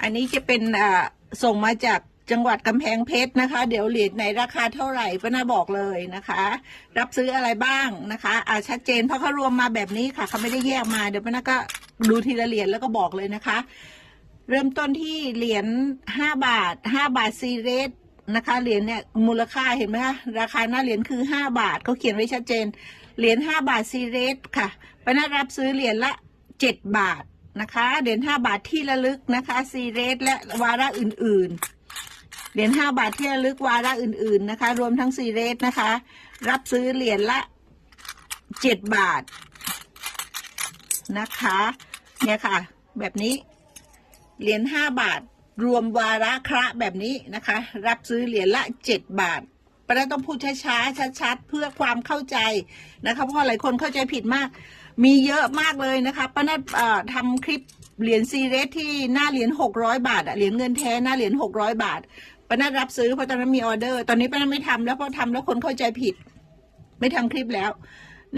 อันนี้จะเป็นอ่าส่งมาจากจังหวัดกำแพงเพชรนะคะ เดี๋ยวเหรียญไหนราคาเท่าไหร่ป้านาบอกเลยนะคะ รับซื้ออะไรบ้างนะคะอ่าชัดเจนเพราะเขารวมมาแบบนี้ค่ะเขาไม่ได้แยกมาเดี๋ยวป้านาก็ดูทีละเหรียญแล้วก็บอกเลยนะคะ เริ่มต้นที่เหรียญห้าบาทห้าบาทซีเรสนะคะเหรียญเนี่ยมูลค่าเห็นไหมคะราคาหน้าเหรียญคือห้าบาทเขาเขียนไว้ชัดเจนเหรียญห้าบาทซีเรสค่ะป้านารับซื้อเหรียญละเจ็ดบาท นะคะ เหรียญห้าบาทที่ระลึกนะคะซีเรสและวาระอื่นๆ เหรียญห้าบาทที่ระลึกวาระอื่นๆนะคะ รวมทั้งซีเรสนะคะ รับซื้อเหรียญละเจ็ดบาทนะคะ เนี่ยค่ะ แบบนี้ เหรียญห้าบาท รวมวาระคระแบบนี้นะคะ รับซื้อเหรียญละเจ็ดบาท ปะนั้นต้องพูดช้าๆชัดๆเพื่อความเข้าใจนะคะเพราะหลายคนเข้าใจผิดมาก มีเยอะมากเลยนะคะป้านัดเอ่อทำคลิปเหรียญซีเรสที่หน้าเหรียญหกร้อยบาทเหรียญเงินแท้หน้าเหรียญหกร้อยบาทป้านัดรับซื้อเพราะตอนนั้นมีออเดอร์ ตอนนี้ป้านัดไม่ทำแล้วเพราะทำแล้วคนเข้าใจผิด ไม่ทำคลิปแล้ว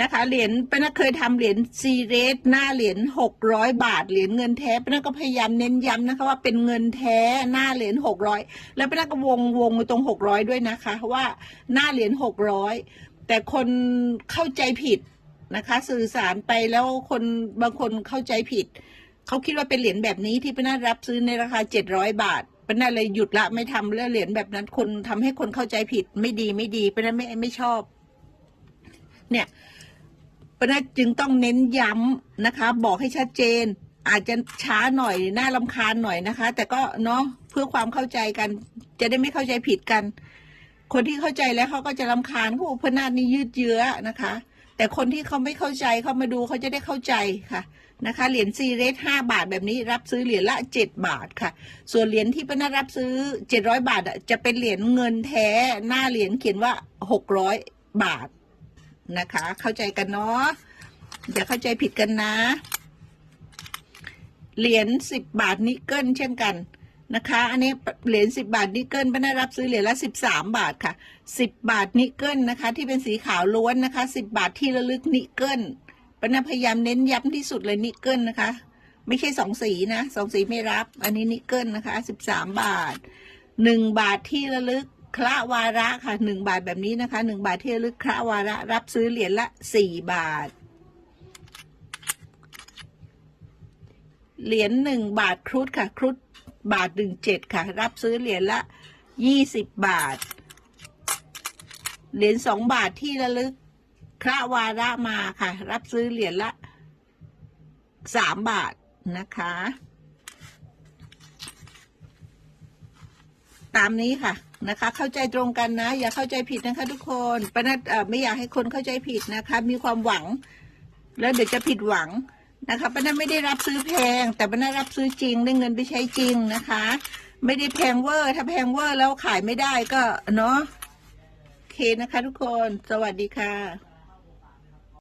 นะคะเหรียญป้านัดเคยทำเหรียญซีเรสหน้าเหรียญหกร้อยบาทเหรียญเงินแท้ป้านัดก็พยายามเน้นย้ำนะคะว่าเป็นเงินแท้หน้าเหรียญหกร้อยแล้วป้านัดก็วงวงตรงหกร้อยด้วยนะคะ ว่าหน้าเหรียญหกร้อยแต่คนเข้าใจผิดนะคะ สื่อสารไปแล้วคนบางคนเข้าใจผิดเขาคิดว่าเป็นเหรียญแบบนี้ที่ป้านัดรับซื้อในราคาเจ็ดร้อยบาทป้านัดเลยหยุดละไม่ทำแล้วเหรียญแบบนั้นคนทำให้คนเข้าใจผิดไม่ดีไม่ดีป้านัดไม่ไม่ชอบ เนี่ย ป้านัดจึงต้องเน้นย้ำนะคะ บอกให้ชัดเจน อาจจะช้าหน่อยน่าลำคาญหน่อยนะคะ แต่ก็เนาะเพื่อความเข้าใจกัน จะได้ไม่เข้าใจผิดกัน คนที่เข้าใจแล้วเขาก็จะลำคาญเขาบอกพนาดนี่ยืดเยื้อนะคะ แต่คนที่เขาไม่เข้าใจเขามาดูเขาจะได้เข้าใจค่ะนะคะเหรียญซีเรสห้าบาทแบบนี้รับซื้อเหรียญละเจ็ดบาทค่ะ ส่วนเหรียญที่ป้านารับซื้อเจ็ดร้อยบาทอะจะเป็นเหรียญเงินแท้หน้าเหรียญเขียนว่าหกร้อยบาท นะคะ เข้าใจกันเนาะอย่าเข้าใจผิดกันนะ เหรียญสิบบาทนิกเกิลเช่นกันนะคะ อันนี้เหรียญสิบาทนิกเกิลป้านารับซื้อเหรียญละสิบสามบาทค่ะสิบบาทนิกเกิลนะคะ ที่เป็นสีขาวล้วนนะคะสิบบาทที่ระลึกนิกเกิลป้านาพยายามเน้นย้ำที่สุดเลยนิกเกิลนะคะ ไม่ใช่สองสีนะสองสีไม่รับ อันนี้นิกเกิลนะคะสิบสามบาทหนึ่งบาทที่ระลึก คละวาระค่ะหนึ่งบาทแบบนี้นะคะหนึ่งบาทที่ลึกคละวาระรับซื้อเหรียญละสี่บาท เหรียญหนึ่งบาทครุฑค่ะ ครุฑบาทหนึ่งเจ็ดค่ะ รับซื้อเหรียญละยี่สิบบาท เหรียญสองบาทที่ระลึกคระวาระมาค่ะ รับซื้อเหรียญละสามบาทนะคะ ตามนี้ค่ะนะคะ เข้าใจตรงกันนะ อย่าเข้าใจผิดนะคะ ทุกคนปนัดเอ่อไม่อยากให้คนเข้าใจผิดนะคะ มีความหวัง แล้วเดี๋ยวจะผิดหวังนะคะป้านาไม่ได้รับซื้อแพง แต่ป้านารับซื้อจริงได้เงินไปใช้จริงนะคะ ไม่ได้แพงเวอร์ ถ้าแพงเวอร์แล้วขายไม่ได้ก็เนาะโอเคนะคะ ทุกคน สวัสดีค่ะ